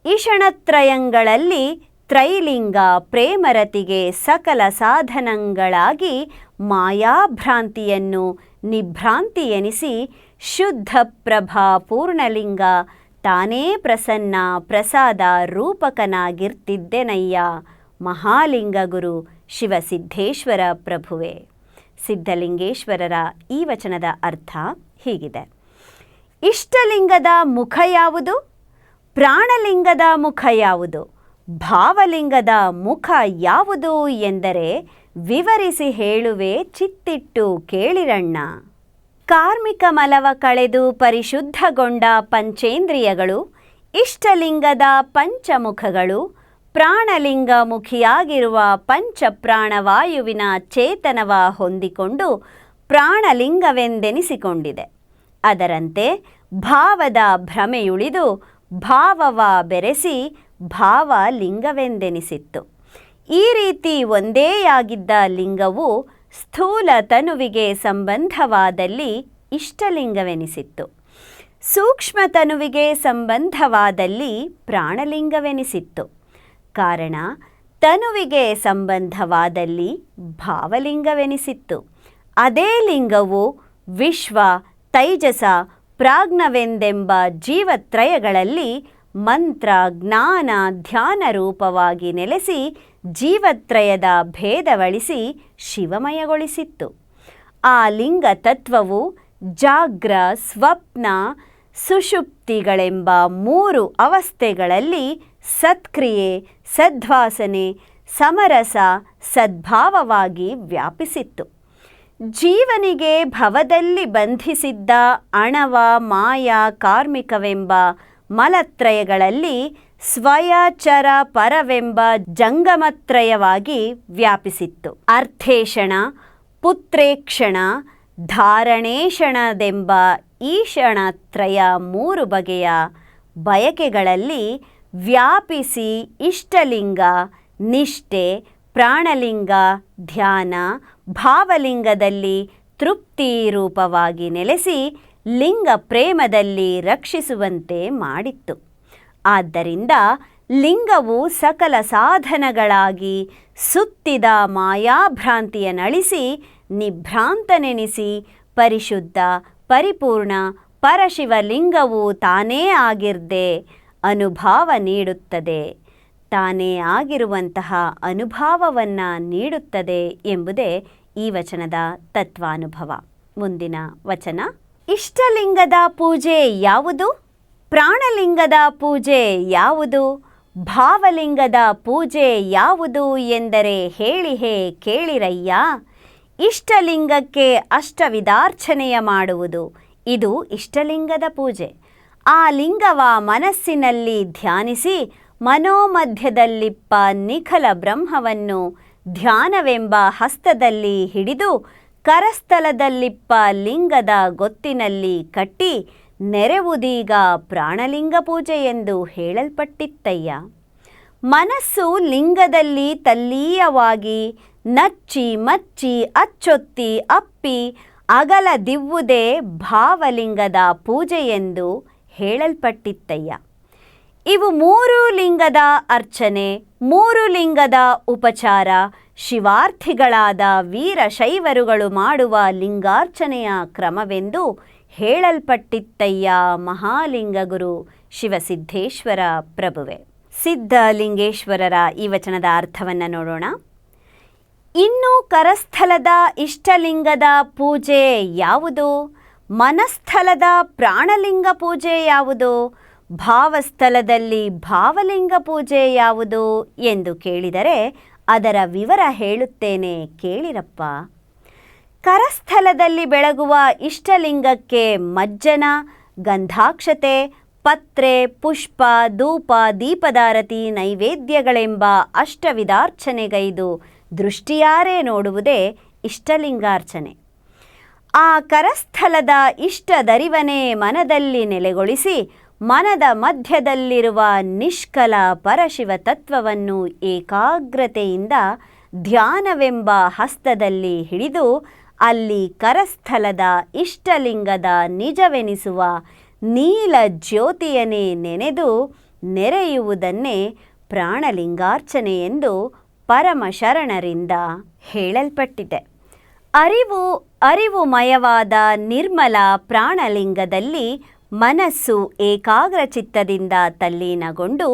ಇಷಣತ್ರಯಂಗಳಲ್ಲಿ ತ್ರೈಲಿಂಗ ಪ್ರೇಮರತಿಗೆ ಸಕಲ ಸಾಧನಗಳಾಗಿ ಮಾಯಾಭ್ರಾಂತಿಯನ್ನು ನಿಭ್ರಾಂತಿ ಎನಿಸಿ ಶುದ್ಧ ಪ್ರಭಾ ಪೂರ್ಣಲಿಂಗ ತಾನೇ ಪ್ರಸನ್ನ ಪ್ರಸಾದ ರೂಪಕನಾಗಿರ್ತಿದ್ದೆನಯ್ಯ ಮಹಾಲಿಂಗ ಗುರು ಶಿವಸಿದ್ಧೇಶ್ವರ ಪ್ರಭುವೆ. ಸಿದ್ಧಲಿಂಗೇಶ್ವರರ ಈ ವಚನದ ಅರ್ಥ ಹೀಗಿದೆ. ಇಷ್ಟಲಿಂಗದ ಮುಖ ಯಾವುದು? ಪ್ರಾಣಲಿಂಗದ ಮುಖ ಯಾವುದು? ಭಾವಲಿಂಗದ ಮುಖ ಯಾವುದು ಎಂದರೆ ವಿವರಿಸಿ ಹೇಳುವೆ ಚಿತ್ತಿಟ್ಟು ಕೇಳಿರಣ್ಣ. ಕಾರ್ಮಿಕ ಮಲವ ಕಳೆದು ಪರಿಶುದ್ಧಗೊಂಡ ಪಂಚೇಂದ್ರಿಯಗಳು, ಇಷ್ಟಲಿಂಗದ ಪಂಚಮುಖಗಳು ಪ್ರಾಣಲಿಂಗ ಮುಖಿಯಾಗಿರುವ ಪಂಚಪ್ರಾಣವಾಯುವಿನ ಚೇತನವ ಹೊಂದಿಕೊಂಡು ಪ್ರಾಣಲಿಂಗವೆಂದೆನಿಸಿಕೊಂಡಿದೆ. ಅದರಂತೆ ಭಾವದ ಭ್ರಮೆಯುಳಿದು ಭಾವವ ಬೆರೆಸಿ ಭಾವ ಲಿಂಗವೆಂದೆನಿಸಿತ್ತು. ಈ ರೀತಿ ಒಂದೇ ಆಗಿದ್ದ ಲಿಂಗವು ಸ್ಥೂಲ ತನುವಿಗೆ ಸಂಬಂಧವಾದಲ್ಲಿ ಇಷ್ಟಲಿಂಗವೆನಿಸಿತ್ತು. ಸೂಕ್ಷ್ಮ ತನುವಿಗೆ ಸಂಬಂಧವಾದಲ್ಲಿ ಪ್ರಾಣಲಿಂಗವೆನಿಸಿತ್ತು. ಕಾರಣ, ತನುವಿಗೆ ಸಂಬಂಧವಾದಲ್ಲಿ ಭಾವಲಿಂಗವೆನಿಸಿತ್ತು. ಅದೇ ಲಿಂಗವು ವಿಶ್ವ ತೈಜಸ ಪ್ರಾಜ್ಞವೆಂದೆಂಬ ಜೀವತ್ರಯಗಳಲ್ಲಿ ಮಂತ್ರ ಜ್ಞಾನ ಧ್ಯಾನ ರೂಪವಾಗಿ ನೆಲೆಸಿ ಜೀವತ್ರಯದ ಭೇದವಳಿಸಿ ಶಿವಮಯಗೊಳಿಸಿತ್ತು. ಆ ಲಿಂಗ ತತ್ವವು ಜಾಗ್ರ ಸ್ವಪ್ನ ಸುಷುಪ್ತಿಗಳೆಂಬ ಮೂರು ಅವಸ್ಥೆಗಳಲ್ಲಿ ಸತ್ಕ್ರಿಯೆ, ಸದ್ವಾಸನೆ, ಸಮರಸ, ಸದ್ಭಾವವಾಗಿ ವ್ಯಾಪಿಸಿತ್ತು. ಜೀವನಿಗೆ ಭವದಲ್ಲಿ ಬಂಧಿಸಿದ್ದ ಅಣವ ಮಾಯ ಕಾರ್ಮಿಕವೆಂಬ ಮಲತ್ರಯಗಳಲ್ಲಿ ಸ್ವಯಚರ ಪರವೆಂಬ ಜಂಗಮತ್ರಯವಾಗಿ ವ್ಯಾಪಿಸಿತ್ತು. ಅರ್ಥೇಷಣ ಪುತ್ರೇಕ್ಷಣ ಧಾರಣೇಷಣದೆಂಬ ಈಷಣತ್ರಯ ಮೂರು ಬಗೆಯ ಬಯಕೆಗಳಲ್ಲಿ ವ್ಯಾಪಿಸಿ ಇಷ್ಟಲಿಂಗ, ನಿಷ್ಠೆ ಪ್ರಾಣಲಿಂಗ, ಧ್ಯಾನ, ಭಾವಲಿಂಗದಲ್ಲಿ ತೃಪ್ತಿ ರೂಪವಾಗಿ ನೆಲೆಸಿ ಲಿಂಗ ಪ್ರೇಮದಲ್ಲಿ ರಕ್ಷಿಸುವಂತೆ ಮಾಡಿತ್ತು. ಆದ್ದರಿಂದ ಲಿಂಗವು ಸಕಲ ಸಾಧನಗಳಾಗಿ ಸುತ್ತಿದ ಮಾಯಾಭ್ರಾಂತಿಯ ನಳಿಸಿ ನಿಭ್ರಾಂತನೆನಿಸಿ ಪರಿಶುದ್ಧ, ಪರಿಪೂರ್ಣ ಪರಶಿವಲಿಂಗವು ತಾನೇ ಆಗಿರ್ದೆ ಅನುಭಾವ ನೀಡುತ್ತದೆ. ತಾನೇ ಆಗಿರುವಂತಹ ಅನುಭಾವವನ್ನು ನೀಡುತ್ತದೆ ಎಂಬುದೇ ಈ ವಚನದ ತತ್ವಾನುಭವ. ಮುಂದಿನ ವಚನ, ಇಷ್ಟಲಿಂಗದ ಪೂಜೆ ಯಾವುದು? ಪ್ರಾಣಲಿಂಗದ ಪೂಜೆ ಯಾವುದು? ಭಾವಲಿಂಗದ ಪೂಜೆ ಯಾವುದು ಎಂದರೆ ಹೇಳಿ ಹೇ ಕೇಳಿರಯ್ಯ. ಇಷ್ಟಲಿಂಗಕ್ಕೆ ಅಷ್ಟವಿದಾರ್ಚನೆಯ ಮಾಡುವುದು, ಇದು ಇಷ್ಟಲಿಂಗದ ಪೂಜೆ. ಆ ಲಿಂಗವ ಮನಸ್ಸಿನಲ್ಲಿ ಧ್ಯಾನಿಸಿ ಮನೋಮಧ್ಯದಲ್ಲಿಪ್ಪ ನಿಖಲ ಬ್ರಹ್ಮವನ್ನು ಧ್ಯಾನವೆಂಬ ಹಸ್ತದಲ್ಲಿ ಹಿಡಿದು ಕರಸ್ಥಲದಲ್ಲಿಪ್ಪ ಲಿಂಗದ ಗೊತ್ತಿನಲ್ಲಿ ಕಟ್ಟಿ ನೆರೆವುದೀಗ ಪ್ರಾಣಲಿಂಗ ಪೂಜೆ ಎಂದು ಹೇಳಲ್ಪಟ್ಟಿತ್ತಯ್ಯ. ಮನಸ್ಸು ಲಿಂಗದಲ್ಲಿ ತಲ್ಲೀಯವಾಗಿ ನಚ್ಚಿ ಮಚ್ಚಿ ಅಚ್ಚೊತ್ತಿ ಅಪ್ಪಿ ಅಗಲ ಅಗಲದಿವ್ವುದೇ ಭಾವಲಿಂಗದ ಎಂದು ಹೇಳಲ್ಪಟ್ಟಿತ್ತಯ್ಯ. ಇವು ಮೂರು ಲಿಂಗದ ಅರ್ಚನೆ, ಮೂರು ಲಿಂಗದ ಉಪಚಾರ. ಶಿವಾರ್ಥಿಗಳಾದ ವೀರಶೈವರುಗಳು ಮಾಡುವ ಲಿಂಗಾರ್ಚನೆಯ ಕ್ರಮವೆಂದು ಹೇಳಲ್ಪಟ್ಟಿತ್ತಯ್ಯ ಮಹಾಲಿಂಗಗುರು ಶಿವಸಿದ್ದೇಶ್ವರ ಪ್ರಭುವೆ. ಸಿದ್ಧಲಿಂಗೇಶ್ವರರ ಈ ವಚನದ ಅರ್ಥವನ್ನು ನೋಡೋಣ. ಇನ್ನು ಕರಸ್ಥಲದ ಇಷ್ಟಲಿಂಗದ ಪೂಜೆ ಯಾವುದು? ಮನಸ್ಥಲದ ಪ್ರಾಣಲಿಂಗ ಪೂಜೆ ಯಾವುದು? ಭಾವಸ್ಥಲದಲ್ಲಿ ಭಾವಲಿಂಗ ಪೂಜೆ ಯಾವುದು ಎಂದು ಕೇಳಿದರೆ ಅದರ ವಿವರ ಹೇಳುತ್ತೇನೆ ಕೇಳಿರಪ್ಪ. ಕರಸ್ಥಲದಲ್ಲಿ ಬೆಳಗುವ ಇಷ್ಟಲಿಂಗಕ್ಕೆ ಮಜ್ಜನ, ಗಂಧಾಕ್ಷತೆ, ಪತ್ರೆ, ಪುಷ್ಪ, ಧೂಪ ದೀಪದಾರತಿ ನೈವೇದ್ಯಗಳೆಂಬ ಅಷ್ಟವಿದಾರ್ಚನೆಗೈದು ದೃಷ್ಟಿಯಾರೇ ನೋಡುವುದೇ ಇಷ್ಟಲಿಂಗಾರ್ಚನೆ. ಆ ಕರಸ್ಥಲದ ಇಷ್ಟದರಿವನೇ ಮನದಲ್ಲಿ ನೆಲೆಗೊಳಿಸಿ ಮನದ ಮಧ್ಯದಲ್ಲಿರುವ ನಿಷ್ಕಲ ಪರಶಿವ ತತ್ವವನ್ನು ಏಕಾಗ್ರತೆಯಿಂದ ಧ್ಯಾನವೆಂಬ ಹಸ್ತದಲ್ಲಿ ಹಿಡಿದು ಅಲ್ಲಿ ಕರಸ್ಥಲದ ಇಷ್ಟಲಿಂಗದ ನಿಜವೆನಿಸುವ ನೀಲ ಜ್ಯೋತಿಯನೇ ನೆನೆದು ನೆರೆಯುವುದನ್ನೇ ಪ್ರಾಣಲಿಂಗಾರ್ಚನೆ ಎಂದು ಪರಮಶರಣರಿಂದ ಹೇಳಲ್ಪಟ್ಟಿದೆ. ಅರಿವು, ಅರಿವುಮಯವಾದ ನಿರ್ಮಲ ಪ್ರಾಣಲಿಂಗದಲ್ಲಿ ಮನಸ್ಸು ಏಕಾಗ್ರಚಿತ್ತದಿಂದ ತಲ್ಲೀನಗೊಂಡು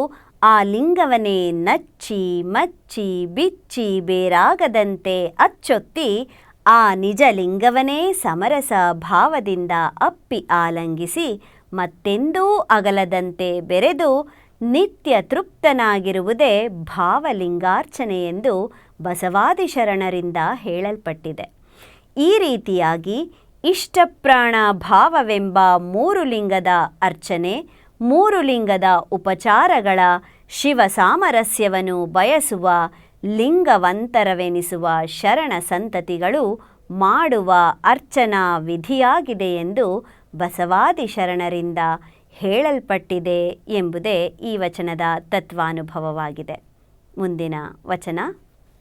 ಆ ಲಿಂಗವನೇ ನಚ್ಚಿ, ಮಚ್ಚಿ, ಬಿಚ್ಚಿ ಬೇರಾಗದಂತೆ ಅಚ್ಚೊತ್ತಿ ಆ ನಿಜ ಲಿಂಗವನೇ ಸಮರಸ ಭಾವದಿಂದ ಅಪ್ಪಿ ಆಲಂಗಿಸಿ ಮತ್ತೆಂದೂ ಅಗಲದಂತೆ ಬೆರೆದು ನಿತ್ಯ ತೃಪ್ತನಾಗಿರುವುದೇ ಭಾವಲಿಂಗಾರ್ಚನೆ ಎಂದು ಬಸವಾದಿ ಶರಣರಿಂದ ಹೇಳಲ್ಪಟ್ಟಿದೆ. ಈ ರೀತಿಯಾಗಿ ಇಷ್ಟಪ್ರಾಣ ಭಾವವೆಂಬ ಮೂರು ಲಿಂಗದ ಅರ್ಚನೆ, ಮೂರು ಲಿಂಗದ ಉಪಚಾರಗಳ ಶಿವ ಸಾಮರಸ್ಯವನ್ನು ಬಯಸುವ ಲಿಂಗವಂತರವೆನಿಸುವ ಶರಣ ಸಂತತಿಗಳು ಮಾಡುವ ಅರ್ಚನಾ ವಿಧಿಯಾಗಿದೆ ಎಂದು ಬಸವಾದಿ ಶರಣರಿಂದ ಹೇಳಲ್ಪಟ್ಟಿದೆ ಎಂಬುದೇ ಈ ವಚನದ ತತ್ವಾನುಭವವಾಗಿದೆ. ಮುಂದಿನ ವಚನ,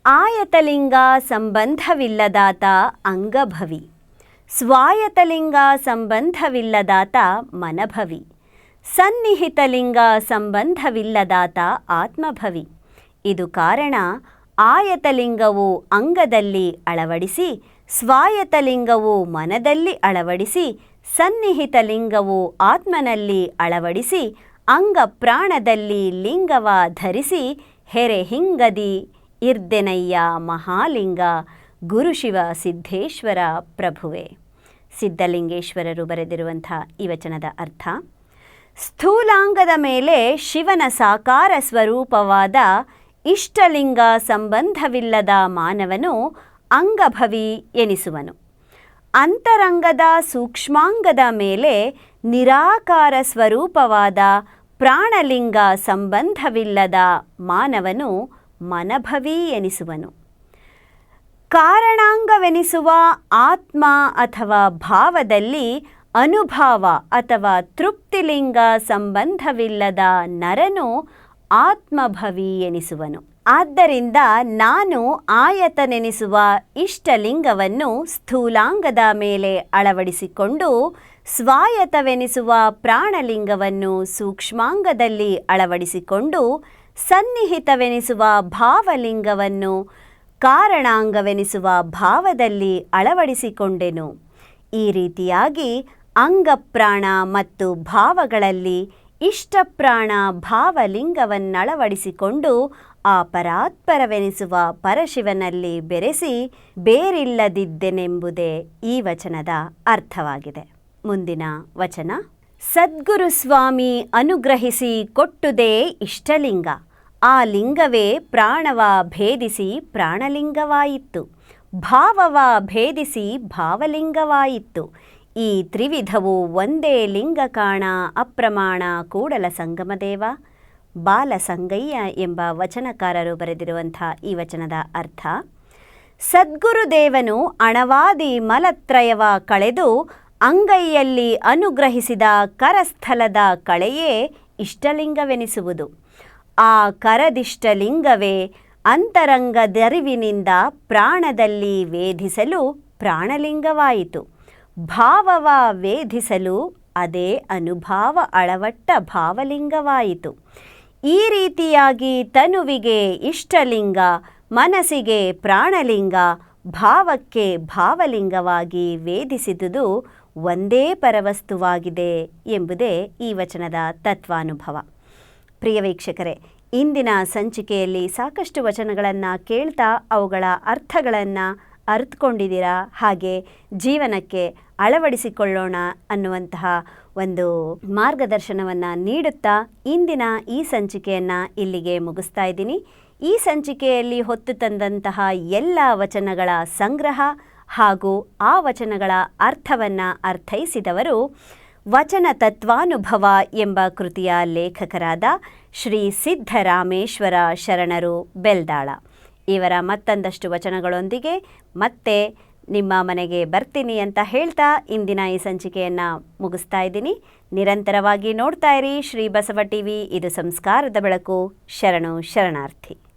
ಆಯತಲಿಂಗ ಸಂಬಂಧವಿಲ್ಲದಾತ ಅಂಗಭವಿ. ಸ್ವಾಯತಲಿಂಗ ಸಂಬಂಧವಿಲ್ಲದಾತ ಮನಭವಿ. ಸನ್ನಿಹಿತಲಿಂಗ ಸಂಬಂಧವಿಲ್ಲದಾತ ಆತ್ಮಭವಿ. ಇದು ಕಾರಣ ಆಯತಲಿಂಗವು ಅಂಗದಲ್ಲಿ ಅಳವಡಿಸಿ ಸ್ವಾಯತಲಿಂಗವು ಮನದಲ್ಲಿ ಅಳವಡಿಸಿ, ಸನ್ನಿಹಿತಲಿಂಗವು ಆತ್ಮನಲ್ಲಿ ಅಳವಡಿಸಿ ಅಂಗ ಪ್ರಾಣದಲ್ಲಿ ಲಿಂಗವ ಧರಿಸಿ ಹೆರೆ ಹಿಂಗದಿ ಇರ್ದೆನಯ್ಯ ಮಹಾಲಿಂಗ ಗುರುಶಿವ ಸಿದ್ಧೇಶ್ವರ ಪ್ರಭುವೆ. ಸಿದ್ಧಲಿಂಗೇಶ್ವರರು ಬರೆದಿರುವಂಥ ಈ ವಚನದ ಅರ್ಥ, ಸ್ಥೂಲಾಂಗದ ಮೇಲೆ ಶಿವನ ಸಾಕಾರ ಸ್ವರೂಪವಾದ ಇಷ್ಟಲಿಂಗ ಸಂಬಂಧವಿಲ್ಲದ ಮಾನವನು ಅಂಗಭವಿ ಎನಿಸುವನು. ಅಂತರಂಗದ ಸೂಕ್ಷ್ಮಾಂಗದ ಮೇಲೆ ನಿರಾಕಾರ ಸ್ವರೂಪವಾದ ಪ್ರಾಣಲಿಂಗ ಸಂಬಂಧವಿಲ್ಲದ ಮಾನವನು ಮನಭವಿ ಎನಿಸುವನು. ಕಾರಣಾಂಗವೆನಿಸುವ ಆತ್ಮ ಅಥವಾ ಭಾವದಲ್ಲಿ ಅನುಭಾವ ಅಥವಾ ತೃಪ್ತಿಲಿಂಗ ಸಂಬಂಧವಿಲ್ಲದ ನರನು ಆತ್ಮಭವಿ ಎನಿಸುವನು. ಆದ್ದರಿಂದ ನಾನು ಆಯತನೆನಿಸುವ ಇಷ್ಟಲಿಂಗವನ್ನು ಸ್ಥೂಲಾಂಗದ ಮೇಲೆ ಅಳವಡಿಸಿಕೊಂಡು ಸ್ವಾಯತವೆನಿಸುವ ಪ್ರಾಣಲಿಂಗವನ್ನು ಸೂಕ್ಷ್ಮಾಂಗದಲ್ಲಿ ಅಳವಡಿಸಿಕೊಂಡು ಸನ್ನಿಹಿತವೆನಿಸುವ ಭಾವಲಿಂಗವನ್ನು ಕಾರಣಾಂಗವೆನಿಸುವ ಭಾವದಲ್ಲಿ ಅಳವಡಿಸಿಕೊಂಡೆನು. ಈ ರೀತಿಯಾಗಿ ಅಂಗಪ್ರಾಣ ಮತ್ತು ಭಾವಗಳಲ್ಲಿ ಇಷ್ಟಪ್ರಾಣ ಭಾವಲಿಂಗವನ್ನಳವಡಿಸಿಕೊಂಡು ಆ ಪರಾತ್ಪರವೆನಿಸುವ ಪರಶಿವನಲ್ಲಿ ಬೆರೆಸಿ ಬೇರಿಲ್ಲದಿದ್ದೆನೆಂಬುದೇ ಈ ವಚನದ ಅರ್ಥವಾಗಿದೆ. ಮುಂದಿನ ವಚನ, ಸದ್ಗುರು ಸ್ವಾಮಿ ಅನುಗ್ರಹಿಸಿ ಕೊಟ್ಟುದೇ ಇಷ್ಟಲಿಂಗ. ಆ ಲಿಂಗವೇ ಪ್ರಾಣವ ಭೇದಿಸಿ ಪ್ರಾಣಲಿಂಗವಾಯಿತು ಭಾವವ ಭೇದಿಸಿ ಭಾವಲಿಂಗವಾಯಿತು ಈ ತ್ರಿವಿಧವು ಒಂದೇ ಲಿಂಗ ಕಾಣ ಅಪ್ರಮಾಣ ಕೂಡಲ ಸಂಗಮದೇವ. ಬಾಲಸಂಗಯ್ಯ ಎಂಬ ವಚನಕಾರರು ಬರೆದಿರುವಂಥ ಈ ವಚನದ ಅರ್ಥ, ಸದ್ಗುರುದೇವನು ಅಣವಾದಿ ಮಲತ್ರಯವ ಕಳೆದು ಅಂಗೈಯಲ್ಲಿ ಅನುಗ್ರಹಿಸಿದ ಕರಸ್ಥಲದ ಕಳೆಯೇ ಇಷ್ಟಲಿಂಗವೆನಿಸುವುದು. ಆ ಕರದಿಷ್ಟಲಿಂಗವೇ ಅಂತರಂಗದರಿವಿನಿಂದ ಪ್ರಾಣದಲ್ಲಿ ವೇಧಿಸಲು ಪ್ರಾಣಲಿಂಗವಾಯಿತು. ಭಾವವ ವೇಧಿಸಲು ಅದೇ ಅನುಭಾವ ಅಳವಟ್ಟ ಭಾವಲಿಂಗವಾಯಿತು. ಈ ರೀತಿಯಾಗಿ ತನುವಿಗೆ ಇಷ್ಟಲಿಂಗ, ಮನಸ್ಸಿಗೆ ಪ್ರಾಣಲಿಂಗ, ಭಾವಕ್ಕೆ ಭಾವಲಿಂಗವಾಗಿ ವೇದಿಸಿದುದು ಒಂದೇ ಪರವಸ್ತುವಾಗಿದೆ ಎಂಬುದೇ ಈ ವಚನದ ತತ್ವಾನುಭವ. ಪ್ರಿಯ ವೀಕ್ಷಕರೇ, ಇಂದಿನ ಸಂಚಿಕೆಯಲ್ಲಿ ಸಾಕಷ್ಟು ವಚನಗಳನ್ನು ಕೇಳ್ತಾ ಅವುಗಳ ಅರ್ಥಗಳನ್ನು ಅರ್ಥಕೊಂಡಿದ್ದೀರಾ ಹಾಗೆ ಜೀವನಕ್ಕೆ ಅಳವಡಿಸಿಕೊಳ್ಳೋಣ ಅನ್ನುವಂತಹ ಒಂದು ಮಾರ್ಗದರ್ಶನವನ್ನು ನೀಡುತ್ತಾ ಇಂದಿನ ಈ ಸಂಚಿಕೆಯನ್ನು ಇಲ್ಲಿಗೆ ಮುಗಿಸ್ತಾ ಇದ್ದೀನಿ. ಈ ಸಂಚಿಕೆಯಲ್ಲಿ ಹೊತ್ತು ತಂದಂತಹ ಎಲ್ಲ ವಚನಗಳ ಸಂಗ್ರಹ ಹಾಗೂ ಆ ವಚನಗಳ ಅರ್ಥವನ್ನು ಅರ್ಥೈಸಿದವರು ವಚನ ತತ್ವಾನುಭವ ಎಂಬ ಕೃತಿಯ ಲೇಖಕರಾದ ಶ್ರೀ ಸಿದ್ಧರಾಮೇಶ್ವರ ಶರಣರು ಬೆಲ್ದಾಳ. ಇವರ ಮತ್ತೊಂದಷ್ಟು ವಚನಗಳೊಂದಿಗೆ ಮತ್ತೆ ನಿಮ್ಮ ಮನೆಗೆ ಬರ್ತೀನಿ ಅಂತ ಹೇಳ್ತಾ ಇಂದಿನ ಈ ಸಂಚಿಕೆಯನ್ನು ಮುಗಿಸ್ತಾ ಇದ್ದೀನಿ. ನಿರಂತರವಾಗಿ ನೋಡ್ತಾ ಇರಿ ಶ್ರೀ ಬಸವ ಟಿವಿ. ಇದು ಸಂಸ್ಕಾರದ ಬೆಳಕು. ಶರಣು ಶರಣಾರ್ಥಿ.